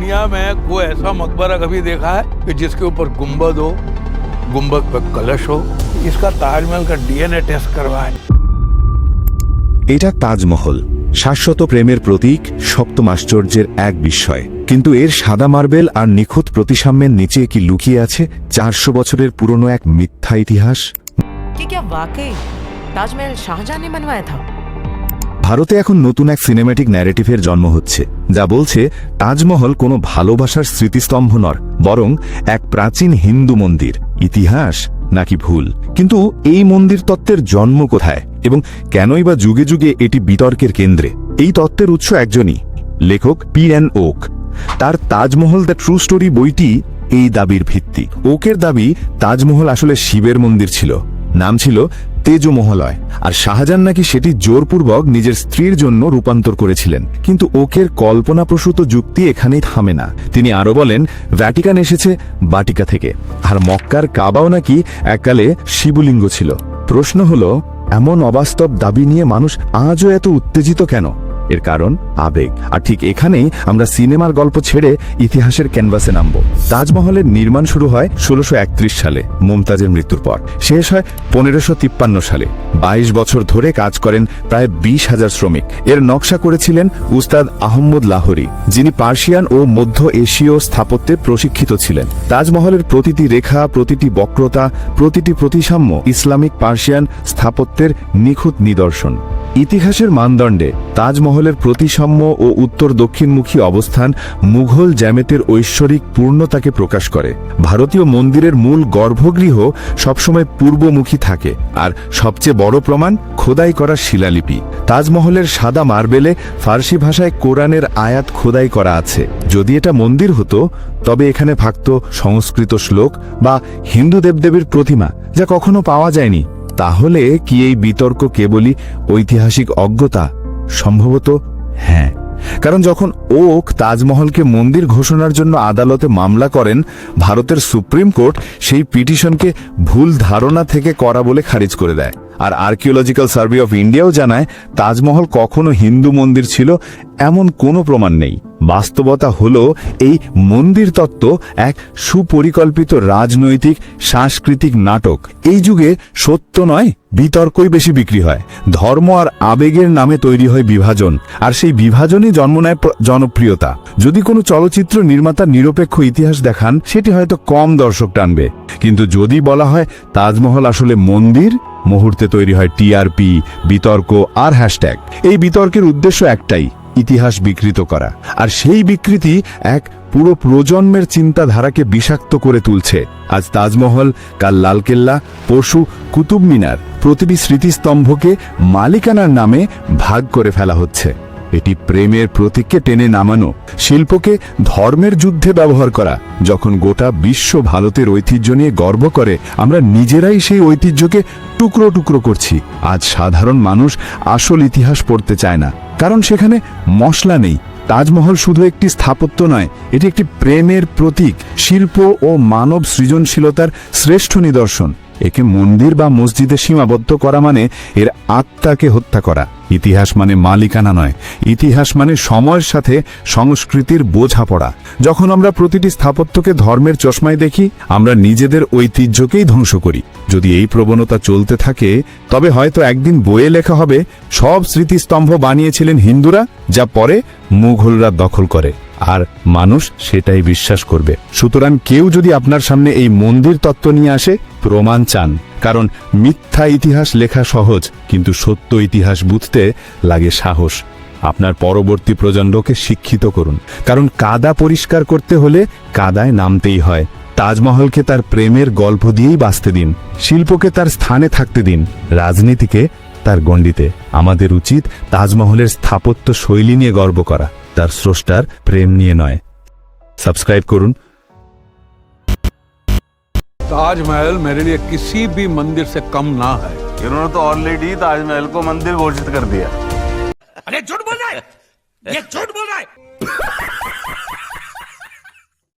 दुनिया में कोई ऐसा मकबरा कभी देखा है कि जिसके ऊपर गुम्बद हो गुम्बद पर कलश हो इसका ताजमहल का डीएनए टेस्ट करवाएं এটা তাজমহল শাশ্বত প্রেমের প্রতীক সপ্তম আশ্চর্যের এক বিস্ময় কিন্তু এর সাদা মার্বেল আর নিখুঁত প্রতিসাম্যের নিচে কি লুকিয়ে আছে চারশো বছরের পুরনো এক মিথ্যা ইতিহাস कि क्या वाकई ताजमहल शाहजहां ने बनवाया था ভারতে এখন নতুন এক সিনেম্যাটিক ন্যারেটিভের জন্ম হচ্ছে, যা বলছে, তাজমহল কোনো ভালোবাসার স্মৃতিস্তম্ভ নর, বরং এক প্রাচীন হিন্দু মন্দির। ইতিহাস নাকি ভুল? কিন্তু এই মন্দির তত্ত্বের জন্ম কোথায়? এবং কেনই বা যুগে যুগে এটি বিতর্কের কেন্দ্রে? এই তত্ত্বের উৎস একজনই, লেখক পি এন ওক। তার তাজমহল দ্য ট্রু স্টোরি বইটি এই দাবির ভিত্তি। ওকের দাবি, তাজমহল আসলে শিবের মন্দির ছিল। নাম ছিল তেজমহলয়। আর শাহজাহান নাকি সেটি জোরপূর্বক নিজের স্ত্রীর জন্য রূপান্তর করেছিলেন। কিন্তু ওকের কল্পনাপ্রসূত যুক্তি এখানেই থামে না। তিনি আরও বলেন, ভ্যাটিকান এসেছে বাটিকা থেকে। আর মক্কার কাবাও নাকি এককালে শিবলিঙ্গ ছিল। প্রশ্ন হল, এমন অবাস্তব দাবি নিয়ে মানুষ আজও এত উত্তেজিত কেন? এর কারণ আবেগ। আর ঠিক এখানেই আমরা সিনেমার গল্প ছেড়ে ইতিহাসের ক্যানভাসে নামব। তাজমহলের নির্মাণ শুরু হয় ষোলোশো সালে, মুমতাজের মৃত্যুর পর। শেষ হয় পনেরোশো সালে। ২২ বছর ধরে কাজ করেন প্রায় বিশ হাজার শ্রমিক। এর নকশা করেছিলেন উস্তাদ আহম্মদ লাহোরি, যিনি পার্সিয়ান ও মধ্য এশীয় স্থাপত্যে প্রশিক্ষিত ছিলেন। তাজমহলের প্রতিটি রেখা, প্রতিটি বক্রতা, প্রতিটি প্রতিসাম্য ইসলামিক পার্সিয়ান স্থাপত্যের নিখুঁত নিদর্শন। ইতিহাসের মানদণ্ডে তাজমহলের প্রতিসাম্য ও উত্তর দক্ষিণমুখী অবস্থান মুঘল জ্যামেতের ঐশ্বরিক পূর্ণতাকে প্রকাশ করে। ভারতীয় মন্দিরের মূল গর্ভগৃহ সবসময় পূর্বমুখী থাকে আর সবচেয়ে বড় প্রমাণ খোদাই করা শিলালিপি। তাজমহলের সাদা মার্বেলে ফার্সি ভাষায় কোরআনের আয়াত খোদাই করা আছে। যদি এটা মন্দির হতো, তবে এখানে থাকত সংস্কৃত শ্লোক বা হিন্দু দেবদেবীর প্রতিমা যা কখনো পাওয়া যায়নি। তাহলে কি এই বিতর্ক কেবলই ঐতিহাসিক অজ্ঞতা? সম্ভবত হ্যাঁ। কারণ যখন ওক তাজমহলকে মন্দির ঘোষণার জন্য আদালতে মামলা করেন, ভারতের সুপ্রিম কোর্ট সেই পিটিশনকে ভুল ধারণা থেকে করা বলে খারিজ করে দেয়। আর আর্কিওলজিক্যাল সার্ভে অফ ইন্ডিয়াও জানায়, তাজমহল কখনো হিন্দু মন্দির ছিল, এমন কোনো প্রমাণ নেই। বাস্তবতা হল, এই মন্দির তত্ত্ব এক সুপরিকল্পিত রাজনৈতিক, সাংস্কৃতিক নাটক। এই যুগে সত্য নয়, বিতর্কই বেশি বিক্রি হয়। ধর্ম আর আবেগের নামে তৈরি হয় বিভাজন, আর সেই বিভাজনই জন্ম নেয় জনপ্রিয়তা। যদি কোনো চলচ্চিত্র নির্মাতা নিরপেক্ষ ইতিহাস দেখান, সেটি হয়তো কম দর্শক টানবে। কিন্তু যদি বলা হয় তাজমহল আসলে মন্দির মুহূর্তে তৈরি হয় টিআরপি, বিতর্ক আর হ্যাশট্যাগ। এই বিতর্কের উদ্দেশ্য একটাই, ইতিহাস বিকৃত করা। আর সেই বিকৃতি এক পুরো প্রজন্মের চিন্তাধারাকে বিষাক্ত করে তুলছে। আজ তাজমহল, কাল লালকেল্লা পশু কুতুব মিনার প্রতিটি স্মৃতিস্তম্ভকে মালিকানার নামে ভাগ করে ফেলা হচ্ছে। এটি প্রেমের প্রতীককে টেনে নামানো, শিল্পকে ধর্মের যুদ্ধে ব্যবহার করা। যখন গোটা বিশ্ব ভারতের ঐতিহ্য নিয়ে গর্ব করে, আমরা নিজেরাই সেই ঐতিহ্যকে টুকরো টুকরো করছি। আজ সাধারণ মানুষ আসল ইতিহাস পড়তে চায় না। কারণ সেখানে মশলা নেই। তাজমহল শুধু একটি স্থাপত্য নয়, এটি একটি প্রেমের প্রতীক, শিল্প ও মানব সৃজনশীলতার শ্রেষ্ঠ নিদর্শন। একে মন্দির বা মসজিদে সীমাবদ্ধ করা মানে এর আত্মাকে হত্যা করা। ইতিহাস মানে মালিকানা নয়। ইতিহাস মানে সময়ের সাথে সংস্কৃতির বোঝাপড়া। যখন আমরা প্রতিটি স্থাপত্যকে ধর্মের চশমায় দেখি, আমরা নিজেদের ঐতিহ্যকেই ধ্বংস করি। যদি এই প্রবণতা চলতে থাকে, তবে হয়তো একদিন বইয়ে লেখা হবে, সব স্মৃতিস্তম্ভ বানিয়েছিলেন হিন্দুরা, যা পরে মুঘলরা দখল করে। আর মানুষ সেটাই বিশ্বাস করবে। সুতরাং কেউ যদি আপনার সামনে এই মন্দির তত্ত্ব নিয়ে আসে, প্রমাণ চান। কারণ মিথ্যা ইতিহাস লেখা সহজ, কিন্তু সত্য ইতিহাস বুঝতে লাগে সাহস। আপনার পরবর্তী প্রজন্মকে শিক্ষিত করুন। কারণ কাদা পরিষ্কার করতে হলে কাদায় নামতেই হয়। তাজমহলকে তার প্রেমের গল্প দিয়েই বাঁচতে দিন। শিল্পকে তার স্থানে থাকতে দিন। রাজনীতিকে তার গণ্ডিতে। আমাদের উচিত তাজমহলের স্থাপত্য শৈলী নিয়ে গর্ব করা। তার স্রষ্টার প্রেম নিয়ে নয় সাবস্ক্রাইব করুন ताजमहल मेरे लिए किसी भी मंदिर से कम ना है इन्होंने तो ऑलरेडी ताजमहल को मंदिर घोषित कर दिया अरे झूठ बोल रहा है ये झूठ बोल रहा है